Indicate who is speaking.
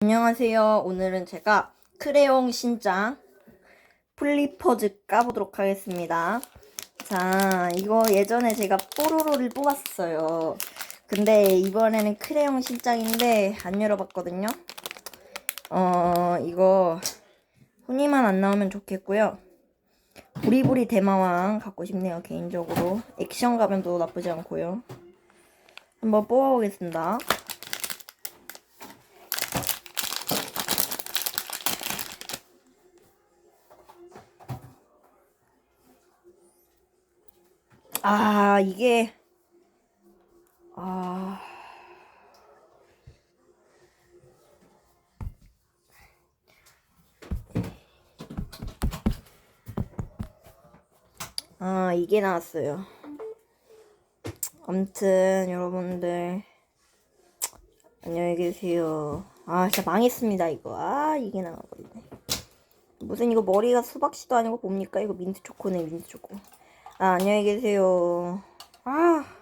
Speaker 1: 안녕하세요. 오늘은 제가 크레용 신장 플리퍼즈 까보도록 하겠습니다. 자, 이거 예전에 제가 뽀로로를 뽑았어요. 근데 이번에는 크레용 신장인데 안 열어봤거든요. 어, 이거 혼이만 안 나오면 좋겠고요. 부리부리 대마왕 갖고 싶네요, 개인적으로. 액션 가면도 나쁘지 않고요. 한번 뽑아보겠습니다. 아, 이게, 아. 아, 이게 나왔어요. 아무튼, 여러분들, 안녕히 계세요. 아, 진짜 망했습니다, 이거. 아, 이게 나와버리네. 무슨 이거 머리가 수박씨도 아니고 뭡니까? 이거 민트 초코네, 민트 초코. 아, 안녕히 계세요. 아.